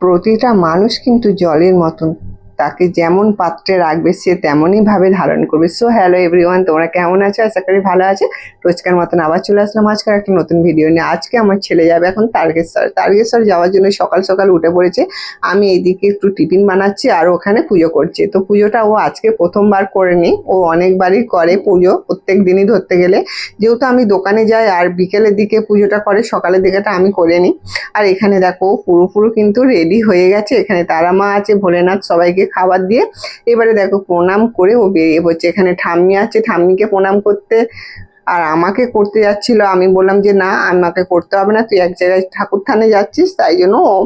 প্রতিটা মানুষ কিন্তু জলের মতন। তাকে যেমন পাত্রে রাখবে, সে তেমনই ভাবে ধারণ করবে। সো হ্যালো এভরিওয়ান তোমরা কেমন আছো? আশা করি ভালো আছে। রোজকার মতন আবার চলে আসলাম আজকের একটা নতুন ভিডিও নিয়ে। আজকে আমার ছেলে যাবে এখন তারকেশ্বর। তারকেশ্বর যাওয়ার জন্য সকাল সকাল উঠে পড়েছে। আমি এইদিকে একটু টিফিন বানাচ্ছি আর ওখানে পুজো করছে। তো পুজোটা ও আজকে প্রথমবার করেনি। ও অনেকবারই করে পুজো প্রত্যেক দিনই ধরতে গেলে। যেহেতু আমি দোকানে যাই আর বিকেলের দিকে পুজোটা করে, সকালের দিকেটা আমি করে নিই আর এখানে দেখো পুরোপুরো কিন্তু রেডি হয়ে গেছে। এখানে তারা মা আছে, ভোলেনাথ সবাইকে খাবার দিয়ে। এবারে দেখো প্রণাম করে ও বেরিয়ে পড়ছে। এখানে ঠাম্মি আছে, ঠাম্মিকে প্রণাম করতে। আর আমাকে করতে যাচ্ছিল, আমি বললাম যে, না, আমাকে করতে হবে না, তুই এক জায়গায় ঠাকুর থানে যাচ্ছিস, তাই জন্য ও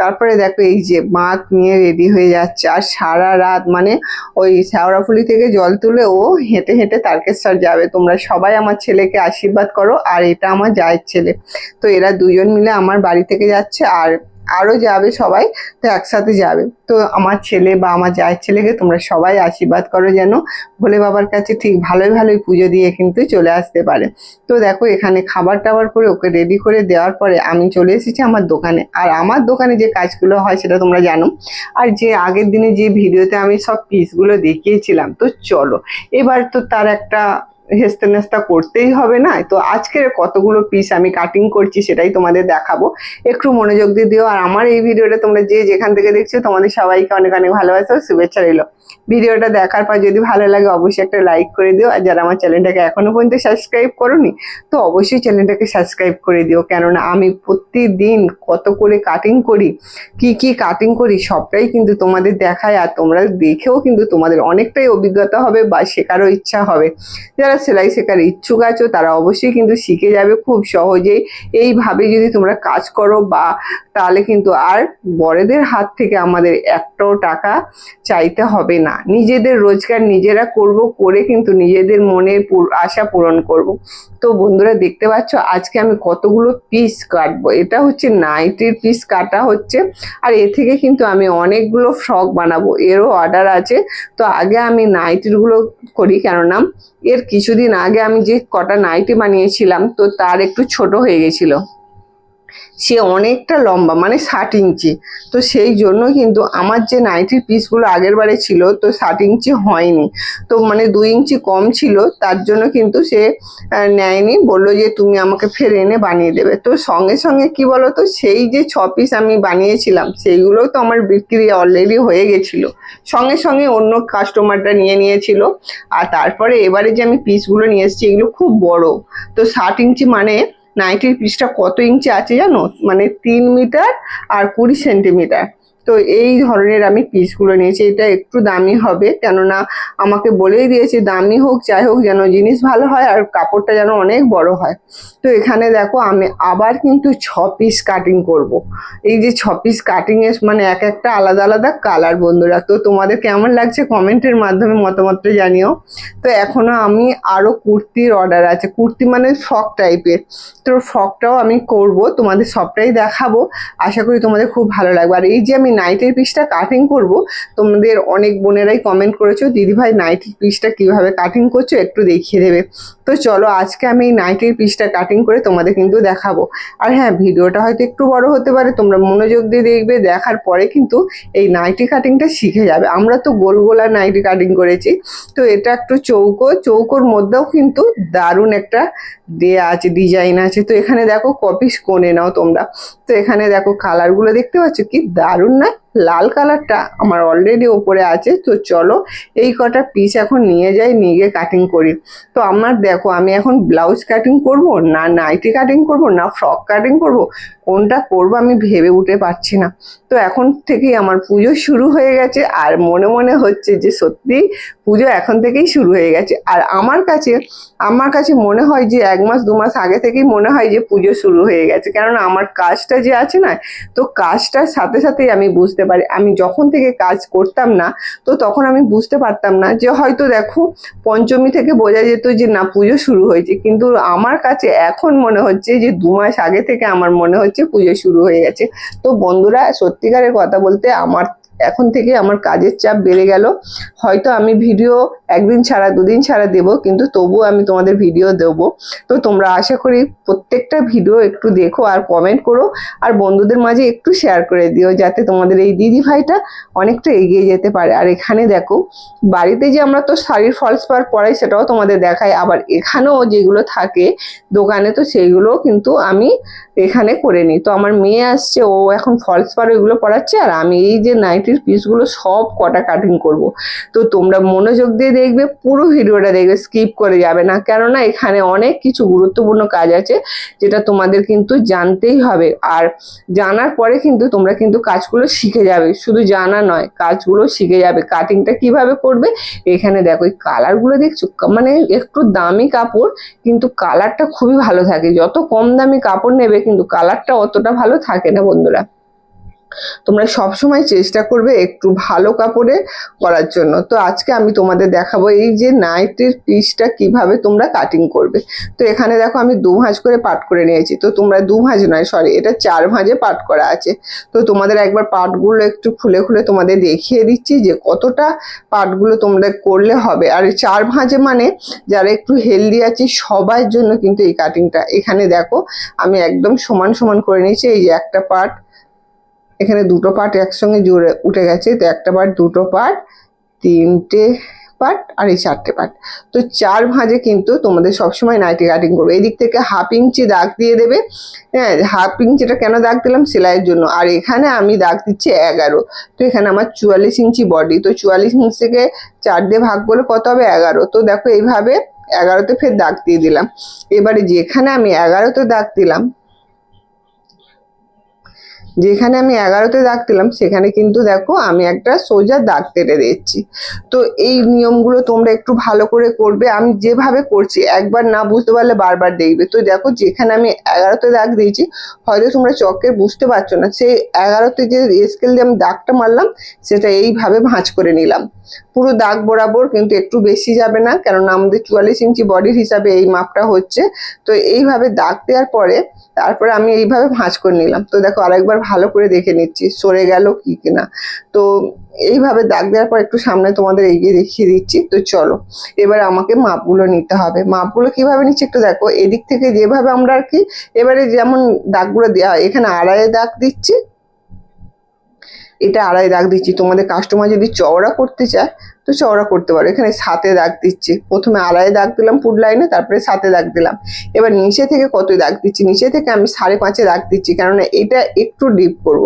তারপরে দেখো এই যে মাছ নিয়ে রেডি হয়ে যাচ্ছে। আর সারা রাত মানে ওই শ্যাওড়াফুলি থেকে জল তুলে ও হেঁটে হেঁটে তারকেশ্বর যাবে। তোমরা সবাই আমার ছেলেকে আশীর্বাদ করো, আর এটা আমার জায়ের ছেলে। তো এরা দুজন মিলে আমার বাড়ি থেকে যাচ্ছে। আর আরও যাবে সবাই, তো একসাথে যাবে। তো আমার ছেলে বা আমার জায়ের ছেলেকে তোমরা সবাই আশীর্বাদ করো যেন ভোলে বাবার কাছে ঠিক ভালোই ভালোই পুজো দিয়ে কিন্তু চলে আসতে পারে। তো দেখো এখানে খাবার টাবার করে ওকে রেডি করে দেওয়ার পরে আমি চলে এসেছি আমার দোকানে। আর আমার দোকানে যে কাজগুলো হয় সেটা তোমরা জানো। আর যে আগের দিনে যে ভিডিওতে আমি সব পিসগুলো দেখিয়েছিলাম, তো চলো। এবার তো তার একটা হেস্তে নেস্তা করতেই হবে না? তো আজকের কতগুলো পিস আমি কাটিং করছি সেটাই তোমাদের দেখাবো। একটু মনোযোগ দিয়ে দিও, আর আমার এই ভিডিওটা তোমরা যে যেখান থেকে দেখছ, তোমাদের সবাইকে অনেক অনেক ভালোবাসা শুভেচ্ছা রইল। ভিডিওটা দেখার পর যদি ভালো লাগে, অবশ্যই একটা লাইক করে দিও, আর যারা আমার চ্যানেলটাকে এখনও পর্যন্ত সাবস্ক্রাইব করোনি, তো অবশ্যই চ্যানেলটাকে সাবস্ক্রাইব করে দিও। কেননা আমি প্রতিদিন কত করে কাটিং করি, কি কি কাটিং করি, সবটাই কিন্তু তোমাদের দেখায়, আর তোমরা দেখেও কিন্তু তোমাদের অনেকটাই অভিজ্ঞতা হবে বা শেখারও ইচ্ছা হবে। যারা সেলাই শেখার ইচ্ছুক আছো, তারা অবশ্যই কিন্তু শিখে যাবে খুব সহজেই। এইভাবে যদি তোমরা কাজ করো বা তাহলে কিন্তু আর বড়দের হাত থেকে আমাদের একটাও টাকা চাইতে হবে না। নিজেদের রোজগার নিজেরা করব, করে কিন্তু নিজেদের মনের আশা পূরণ করব। তো বন্ধুরা দেখতে পাচ্ছ, আজকে আমি কতগুলো পিস কাটবো। এটা হচ্ছে নাইটির পিস কাটা হচ্ছে। আর এ থেকে কিন্তু আমি অনেকগুলো ফ্রক বানাবো। এরও অর্ডার আছে। তো আগে আমি নাইটিরগুলো করি, কেননা এর কিছুদিন আগে আমি যে কটা নাইটি বানিয়েছিলাম তো তার একটু ছোট হয়ে গেছিল। সে অনেকটা লম্বা মানে ষাট ইঞ্চি। তো সেই জন্য কিন্তু আমার যে নাইটির পিসগুলো আগের বারে ছিল, তো ষাট ইঞ্চি হয়নি। তো মানে দুই ইঞ্চি কম ছিল, তার জন্য কিন্তু সে নেয়নি। বলল যে, তুমি আমাকে ফের এনে বানিয়ে দেবে। তো সঙ্গে সঙ্গে কি বলো তো সেই যে ছ পিস আমি বানিয়েছিলাম, সেইগুলো তো আমার বিক্রি অলরেডি হয়ে গেছিল। সঙ্গে সঙ্গে অন্য কাস্টমারটা নিয়ে নিয়েছিল। আর তারপরে এবারে যে আমি পিসগুলো নিয়ে এসেছি, এগুলো খুব বড়। তো ষাট ইঞ্চি মানে নাইটির পিসটা কত ইঞ্চি আছে জানো? মানে তিন মিটার আর কুড়ি সেন্টিমিটার তো এই ধরনের আমি পিসগুলো নিয়েছি, এটা একটু দামি হবে, কেননা আমাকে বলেই দিয়েছে দামি হোক, যাই হোক, যেন জিনিস ভালো হয় আর কাপড়টা যেন অনেক বড় হয়। তো এখানে দেখো আমি আবার কিন্তু ছ পিস কাটিং করব। এই যে ছ পিস কাটিং এর মানে এক একটা আলাদা আলাদা কালার বন্ধুরা, তো তোমাদের কেমন লাগছে কমেন্টের মাধ্যমে মতামতটা জানিও। তো এখনও আমি আরও কুর্তির অর্ডার আছে, কুর্তি মানে ফ্রক টাইপের তো ফ্রকটাও আমি করব, তোমাদের সবটাই দেখাবো। আশা করি তোমাদের খুব ভালো লাগবে। আর এই যে আমি নাইটের পিসটা কাটিং করব। তোমাদের অনেক বোনেরাই কমেন্ট করেছ, দিদিভাই নাইটের পিসটা কীভাবে কাটিং করছ একটু দেখিয়ে দেবে। তো চলো আজকে আমি এই নাইটের পিসটা কাটিং করে তোমাদের কিন্তু দেখাবো। আর হ্যাঁ ভিডিওটা হয়তো একটু বড় হতে পারে, তোমরা মনোযোগ দিয়ে দেখবে, দেখার পরে কিন্তু এই নাইটি কাটিংটা শিখে যাবে। আমরা তো গোল গোলা নাইটি কাটিং করেছি। তো এটা একটু চৌকো, চৌকোর মধ্যেও কিন্তু দারুণ একটা দেয়া আছে ডিজাইন আছে। তো এখানে দেখো কপিস কোনে নাও তোমরা। তো এখানে দেখো কালারগুলো দেখতে পাচ্ছ কি দারুণ Huh? লাল কালারটা আমার অলরেডি ওপরে আছে, তো চলো এই কটা পিস এখন নিয়ে যাই, নিয়ে গিয়ে কাটিং করি। তো আমার দেখো, আমি এখন ব্লাউজ কাটিং করব, না নাইটি কাটিং করব, না ফ্রক কাটিং করব? কোনটা করব আমি ভেবে উঠে পারছি না। তো এখন থেকেই আমার পুজো শুরু হয়ে গেছে, আর মনে মনে হচ্ছে যে সত্যি পুজো এখন থেকেই শুরু হয়ে গেছে। আর আমার কাছে আমার কাছে মনে হয় যে এক মাস, দু মাস আগে থেকেই মনে হয় যে পুজো শুরু হয়ে গেছে। কেননা আমার কাজটা যে আছে না, তো কাজটার সাথে সাথেই আমি বুঝতে পারি আমি যখন থেকে কাজ করতাম না, তো তখন আমি বুঝতে পারতাম না যে হয়তো দেখো পঞ্চমী থেকে বোঝা যেত যে না, পুজো শুরু হয়েছে। কিন্তু আমার কাছে এখন মনে হচ্ছে যে দু মাস আগে থেকে আমার মনে হচ্ছে পুজো শুরু হয়ে গেছে। তো বন্ধুরা, সত্যিকারের কথা বলতে আমার এখন থেকে আমার কাজের চাপ বেড়ে গেল। হয়তো আমি ভিডিও একদিন ছাড়া, দুদিন ছাড়া দেব, কিন্তু তবুও আমি তোমাদের ভিডিও দেবো। তো তোমরা আশা করি প্রত্যেকটা ভিডিও একটু দেখো আর কমেন্ট করো, আর বন্ধুদের মাঝে একটু শেয়ার করে দিও, যাতে তোমাদের এই দিদি ভাইটা অনেকটা এগিয়ে যেতে পারে। আর এখানে দেখো, বাড়িতে যে আমরা তো শাড়ির ফলস পার পরাই, সেটাও তোমাদের দেখাই। আবার এখানেও যেগুলো থাকে, দোকানে তো সেইগুলো কিন্তু আমি এখানে করে নিই। তো আমার মেয়ে আসছে, ও এখন ফলস পার ওইগুলো পরাচ্ছে, আর আমি এই যে নাইটির পিসগুলো সব কটা কাটিং করব। তো তোমরা মনোযোগ দিয়ে দেখবে, পুরো ভিডিওটা দেখবে স্কিপ করে যাবে না। কেননা এখানে অনেক কিছু গুরুত্বপূর্ণ কাজ আছে, যেটা তোমাদের কিন্তু জানতেই হবে। আর জানার পরে কিন্তু তোমরা কিন্তু কাজগুলো শিখে যাবে। শুধু জানা নয়, কাজগুলো শিখে যাবে। কাটিংটা কীভাবে করবে? এখানে দেখো, এই কালারগুলো দেখছ? মানে একটু দামি কাপড়, কিন্তু কালারটা খুবই ভালো থাকে। যত কম দামি কাপড় নেবে, কিন্তু কালারটা অতটা ভালো থাকে না বন্ধুরা। তোমরা সব সময় চেষ্টা করবে একটু ভালো কাপড়ে করার জন্য। তো আজকে আমি তোমাদের দেখাবো এই যে নাইটের পিসটা কীভাবে তোমরা কাটিং করবে। তো এখানে দেখো আমি দু ভাঁজ করে পাট করে নিয়েছি। তো তোমরা দু ভাঁজ নয় সরি এটা চার ভাঁজে পাট করা আছে। তো তোমাদের একবার পাটগুলো একটু খুলে খুলে তোমাদের দেখিয়ে দিচ্ছি যে কতটা পাটগুলো তোমরা করলে হবে। আর চার ভাঁজে মানে যারা একটু হেলদি আছে, সবার জন্য কিন্তু এই কাটিংটা এখানে দেখো আমি একদম সমান সমান করে নিয়েছি। এই যে একটা পার্ট এখানে দুটো পার্ট একসঙ্গে জুড়ে উঠে গেছে। তো একটা পার্ট দুটো পার্ট তিনটে পার্ট আর এই চারটে পার্ট তো চার ভাঁজে কিন্তু তোমাদের সবসময় নাইটি কাটিং করবে। এদিক থেকে হাফ ইঞ্চি দাগ দিয়ে দেবে। হ্যাঁ হাফ ইঞ্চিটা কেন দাগ দিলাম? সেলাইয়ের জন্য। আর এখানে আমি দাগ দিচ্ছি এগারো। তো এখানে আমার চুয়াল্লিশ ইঞ্চি বডি তো চুয়াল্লিশ ইঞ্চি থেকে চার দিয়ে ভাগ করলে কত হবে? এগারো। তো দেখো এইভাবে এগারোতে ফের দাগ দিয়ে দিলাম। এবারে যেখানে আমি এগারোতে দাগ দিলাম যেখানে আমি এগারোতে দাগ দিলাম সেখানে কিন্তু দেখো আমি একটা সোজা দাগ কেটে দিচ্ছি তো এই নিয়মগুলো তোমরা একটু ভালো করে করবে। আমি যেভাবে করছি, একবার না বুঝতে পারলে বারবার দেখবে। তো দেখো যেখানে আমি এগারোতে দাগ দিয়েছি, হয়তো তোমরা চকের বুঝতে পারছ না। সেই এগারোতে যে স্কেল দিয়ে আমি দাগটা মারলাম, সেটা এইভাবে ভাঁজ করে নিলাম। পুরো দাগ বরাবর কিন্তু একটু বেশি যাবে না, কেননা আমাদের চুয়াল্লিশ ইঞ্চি বডির হিসাবে এই মাপটা হচ্ছে। তো এইভাবে দাগ দেওয়ার পরে, তারপরে আমি এইভাবে ভাঁজ করে নিলাম। তো দেখো আরেকবার ভালো করে দেখে নিচ্ছি, সরে গেল কি কিনা। তো এইভাবে দাগ দেওয়ার পর একটু সামনে তোমাদের এগিয়ে দেখিয়ে দিচ্ছি, তো চলো। এবার আমাকে মাপগুলো নিতে হবে। মাপগুলো কীভাবে নিচ্ছি একটু দেখো। এদিক থেকে যেভাবে আমরা আর কি, এবারে যেমন দাগগুলো দেওয়া হয়, এখানে আড়াই দাগ দিচ্ছি এটা আড়াই দাগ দিচ্ছি। তোমাদের কাস্টমার যদি চওড়া করতে চায়, তো চওড়া করতে পারো। এখানে সাতে দাগ দিচ্ছি। প্রথমে আড়াই দাগ দিলাম ফুড লাইনে তারপরে সাতে দাগ দিলাম। এবার নিচে থেকে কত দাগ দিচ্ছি? নিচে থেকে আমি সাড়ে পাঁচে দাগ দিচ্ছি, কেননা এটা একটু ডিপ করব।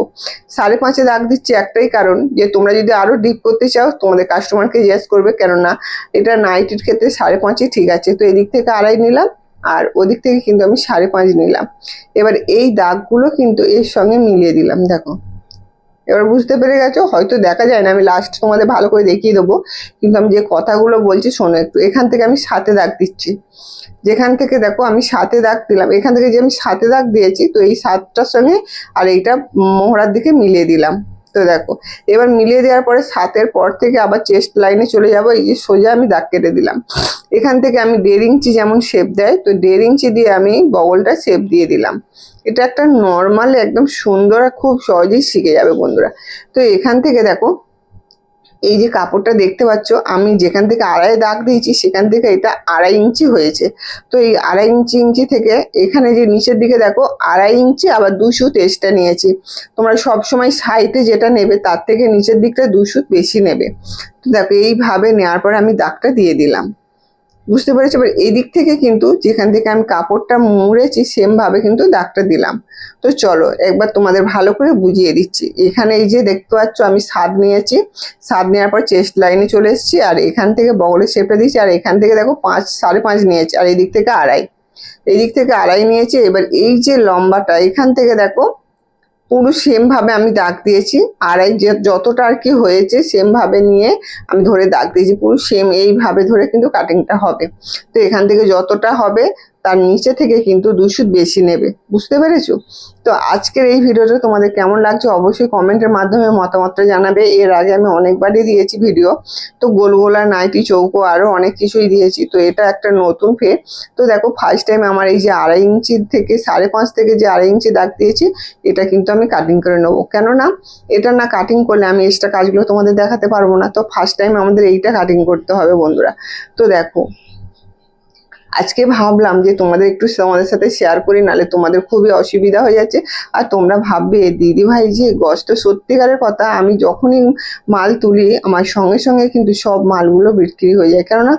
সাড়ে পাঁচে দাগ দিচ্ছি একটাই কারণ যে, তোমরা যদি আরও ডিপ করতে চাও, তোমাদের কাস্টমারকে জিজ্ঞেস করবে, কেননা এটা নাইটির ক্ষেত্রে সাড়ে পাঁচে ঠিক আছে। তো এদিক থেকে আড়াই নিলাম, আর ওদিক থেকে কিন্তু আমি সাড়ে পাঁচ নিলাম। এবার এই দাগগুলো কিন্তু এর সঙ্গে মিলিয়ে দিলাম, দেখো। এবার বুঝতে পেরে গেছো? হয়তো দেখা যায় না, আমি লাস্ট তোমাদের ভালো করে দেখিয়ে দেবো। কিন্তু আমি যে কথাগুলো বলছি, শোনো একটু। এখান থেকে আমি সাথে দাগ দিচ্ছি। যেখান থেকে দেখো, আমি সাথে দাগ দিলাম। এখান থেকে যে আমি সাথে দাগ দিয়েছি, তো এই সাতটার সঙ্গে আর এইটা মোহরার দিকে মিলিয়ে দিলাম। তো দেখো, এবার মিলিয়ে দেওয়ার পরে সাতের পর থেকে আবার চেস্ট লাইনে চলে যাব, এই যে সোজা আমি দাগ কেটে দিলাম। এখান থেকে আমি দেড় ইঞ্চি যেমন শেপ দেয়, তো দেড় ইঞ্চি দিয়ে আমি বগলটা শেপ দিয়ে দিলাম। এটা একটা নর্মাল একদম সুন্দর খুব সহজেই শিখে যাবে বন্ধুরা। তো এখান থেকে দেখো এই যে কাপড়টা দেখতে পাচ্ছ, আমি যেখান থেকে আড়াই দাগ দিয়েছি, সেখান থেকে এটা আড়াই ইঞ্চি হয়েছে। তো এই আড়াই ইঞ্চি ইঞ্চি থেকে এখানে যে নিচের দিকে দেখো, আড়াই ইঞ্চি, আবার দুশো তেইশটা নিয়েছি। তোমরা সবসময় সময় সাইডে যেটা নেবে, তার থেকে নিচের দিকটা দুশো বেশি নেবে। তো দেখো, এইভাবে নেওয়ার পর আমি দাগটা দিয়ে দিলাম। বুঝতে পেরেছ, এবার এই দিক থেকে কিন্তু যেখান থেকে আমি কাপড়টা মুড়েছি সেম ভাবে কিন্তু দাগটা দিলাম। তো চলো, একবার তোমাদের ভালো করে বুঝিয়ে দিচ্ছি। এখানে এই যে দেখতে পাচ্ছ, আমি স্বাদ নিয়েছি। স্বাদ নেওয়ার পর চেস্ট লাইনে চলে এসেছি, আর এখান থেকে বগলের শেপটা দিয়েছি, আর এখান থেকে দেখো পাঁচ, সাড়ে পাঁচ নিয়েছি, আর এদিক থেকে আড়াই। এই দিক থেকে আড়াই নিয়েছি, এবার এই যে লম্বাটা, এখান থেকে দেখো পুরো সেম ভাবে আমি দাগ দিয়েছি। আর এই যে যতটা আর কি হয়েছে সেম ভাবে নিয়ে আমি ধরে দাগ দিয়েছি। পুরো সেম এইভাবে ধরে কিন্তু কাটিংটা হবে। তো এখান থেকে যতটা হবে তার নিচে থেকে কিন্তু দুই সুত বেশি নেবে। বুঝতে পেরেছ? তো আজকের এই ভিডিওটা তোমাদের কেমন লাগছে অবশ্যই কমেন্টের মাধ্যমে মতামতটা জানাবে। এর আগে আমি অনেকবারই দিয়েছি ভিডিও। তো গোলগোলা নাইটি, চৌকো আরও অনেক কিছুই দিয়েছি। তো এটা একটা নতুন ফের। তো দেখো ফার্স্ট টাইম আমার এই যে আড়াই ইঞ্চি থেকে সাড়ে পাঁচ থেকে যে আড়াই ইঞ্চি দাগ দিয়েছি, এটা কিন্তু আমি কাটিং করে নেব। কেননা এটা না কাটিং করলে আমি এক্সট্রা কাজগুলো তোমাদের দেখাতে পারব না। তো ফার্স্ট টাইম আমাদের এইটা কাটিং করতে হবে বন্ধুরা। তো দেখো আজকে ভাবলাম যে তোমাদের একটু তোমাদের সাথে শেয়ার করি, নালে তোমাদের খুবই অসুবিধা হয়ে যাচ্ছে। আর তোমরা ভাববে দিদি ভাই যে গছ তো সত্যিকারের কথা, আমি যখনই মাল তুলি, আমার সঙ্গে সঙ্গে কিন্তু সব মালগুলো বিক্রি হয়ে যায়। কেননা,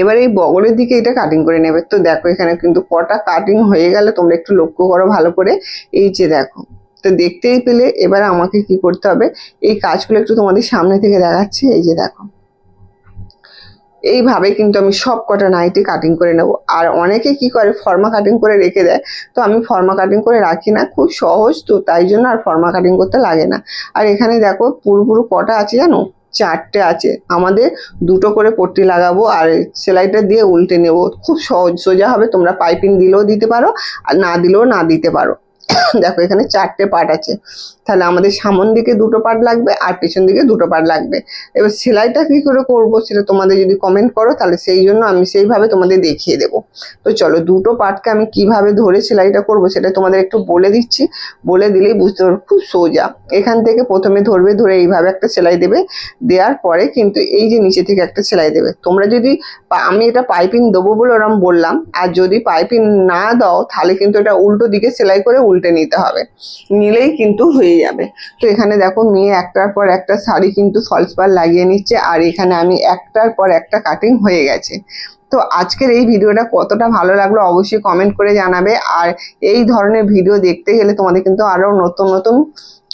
এবার এই বগলের দিকে এটা কাটিং করে নেবে। তো দেখো, এখানে কিন্তু কটা কাটিং হয়ে গেলে, তোমরা একটু লক্ষ্য করো ভালো করে। এই যে দেখো, তো দেখতেই পেলে, এবার আমাকে কি করতে হবে? এই কাজগুলো একটু তোমাদের সামনে থেকে দেখাচ্ছি। এই যে দেখো। এইভাবে কিন্তু আমি সব কটা নাইটি কাটিং করে নেব। আর অনেকে কি করে ফর্মা কাটিং করে রেখে দেয়। তো আমি ফর্মা কাটিং করে রাখি না, খুব সহজ তো, তাই জন্য আর ফর্মা কাটিং করতে লাগে না। আর এখানে দেখো পুরো পুরো কটা আছে জানো? চারটে আছে। আমাদের দুটো করে পট্টি লাগাবো আর সেলাইটা দিয়ে উল্টে নেব। খুব সহজ, সোজা হবে, তোমরা পাইপিং দিলেও দিতে পারো, আর না দিলেও না দিতে পারো। দেখো, এখানে চারটে পার্ট আছে। তাহলে আমাদের সামন দিকে দুটো পার্ট লাগবে আর পেছন দিকে দুটো পার্ট লাগবে। এবার সেলাইটা কি করে করব সেটা তোমাদের যদি কমেন্ট করো, তাহলে সেই জন্য আমি সেইভাবে তোমাদের দেখিয়ে দেবো। তো চলো, দুটো পার্টকে আমি কীভাবে ধরে সেলাইটা করব সেটা তোমাদের একটু বলে দিচ্ছি। বলে দিলেই বুঝতে পারবে, খুব সোজা। এখান থেকে প্রথমে ধরবে, ধরে এইভাবে একটা সেলাই দেবে। দেওয়ার পরে কিন্তু এই যে নিচে থেকে একটা সেলাই দেবে। তোমরা যদি আমি এটা পাইপিং দেবো বলে ওরম বললাম। আর যদি পাইপিং না দাও, তাহলে কিন্তু এটা উল্টো দিকে সেলাই করে উল্টে নিতে হবে। নিলেই কিন্তু হয়ে যাবে। তো এখানে দেখো মেয়ে একটার পর একটা শাড়ি কিন্তু ফলস পার লাগিয়ে নিচ্ছে, আর এখানে আমি একটার পর একটা কাটিং হয়ে গেছে। তো আজকের এই ভিডিওটা কতটা ভালো লাগল অবশ্যই কমেন্ট করে জানাবে। আর এই ধরনের ভিডিও দেখতে গেলে তোমাদের কিন্তু আরও নতুন নতুন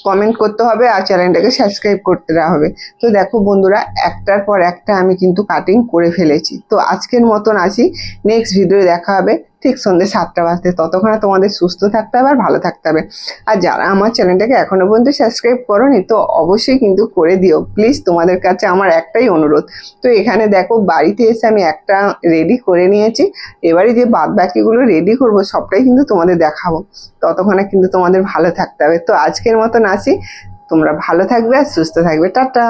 কমেন্ট করতে হবে, আর চ্যানেলটাকে সাবস্ক্রাইব করতে হবে। তো দেখো বন্ধুরা, একটার পর একটা আমি কিন্তু কাটিং করে ফেলেছি। তো আজকের মতন আসি। নেক্সট ভিডিও দেখা হবে। ঠিক সন্ধ্যে সাতটা বাজতে, ততক্ষণে তোমাদের সুস্থ থাকতে হবে আর ভালো থাকতে হবে। আর যারা আমার চ্যানেলটাকে এখনও পর্যন্ত সাবস্ক্রাইব করোনি, তো অবশ্যই কিন্তু করে দিও। প্লিজ তোমাদের কাছে আমার একটাই অনুরোধ। তো এখানে দেখো, বাড়িতে এসে আমি একটা রেডি করে নিয়েছি। এবারে যে বাদ বাকিগুলো রেডি করব, সবটাই কিন্তু তোমাদের দেখাবো। ততক্ষণে কিন্তু তোমাদের ভালো থাকতে হবে। তো আজকের মতন আসি। তোমরা ভালো থাকবে আর সুস্থ থাকবে। টাটা!